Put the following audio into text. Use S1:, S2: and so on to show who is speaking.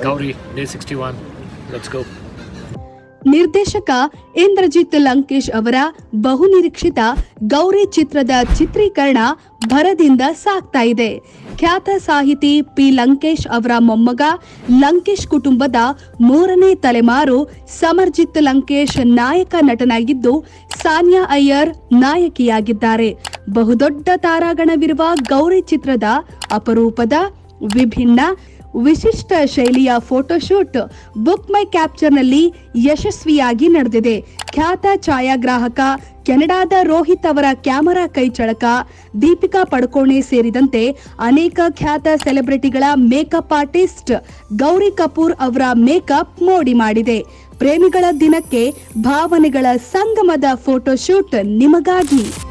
S1: Gauri, day 61. Let's go.
S2: ನಿರ್ದೇಶಕ ಇಂದ್ರಜಿತ್ ಲಂಕೇಶ್ ಅವರ ಬಹುನಿರೀಕ್ಷಿತ ಗೌರಿ ಚಿತ್ರದ ಚಿತ್ರೀಕರಣ ಭರದಿಂದ ಸಾಗ್ತಾ ಇದೆ ಖ್ಯಾತ ಸಾಹಿತಿ ಪಿ ಲಂಕೇಶ್ ಅವರ ಮೊಮ್ಮಗ ಲಂಕೇಶ್ ಕುಟುಂಬದ ಮೂರನೇ ತಲೆಮಾರು ಸಮರ್ಜಿತ್ ಲಂಕೇಶ್ ನಾಯಕ ನಟನಾಗಿದ್ದು ಸಾನಿಯಾ ಅಯ್ಯರ್ ನಾಯಕಿಯಾಗಿದ್ದಾರೆ ಬಹುದೊಡ್ಡ ತಾರಾಗಣವಿರುವ ಗೌರಿ ಚಿತ್ರದ ಅಪರೂಪದ ವಿಭಿನ್ನ ವಿಶಿಷ್ಟ ಶೈಲಿಯ ಫೋಟೋಶೂಟ್ ಬುಕ್ ಮೈ ಕ್ಯಾಪ್ಚರ್ನಲ್ಲಿ ಯಶಸ್ವಿಯಾಗಿ ನಡೆದಿದೆ. ಖ್ಯಾತ ಛಾಯಾಗ್ರಾಹಕ, ಕೆನಡಾದ ರೋಹಿತ್ ಅವರ ಕ್ಯಾಮೆರಾ ಕೈಚಳಕ ದೀಪಿಕಾ ಪಡುಕೋಣೆ ಸೇರಿದಂತೆ ಅನೇಕ ಖ್ಯಾತ ಸೆಲೆಬ್ರಿಟಿಗಳ ಮೇಕಪ್ ಆರ್ಟಿಸ್ಟ್ ಗೌರಿ ಕಪೂರ್ ಅವರ ಮೇಕಪ್ ಮೋಡಿ ಮಾಡಿದೆ. ಪ್ರೇಮಿಗಳ ದಿನಕ್ಕೆ ಭಾವನೆಗಳ ಸಂಗಮದ ಫೋಟೋಶೂಟ್ ನಿಮಗಾಗಿ.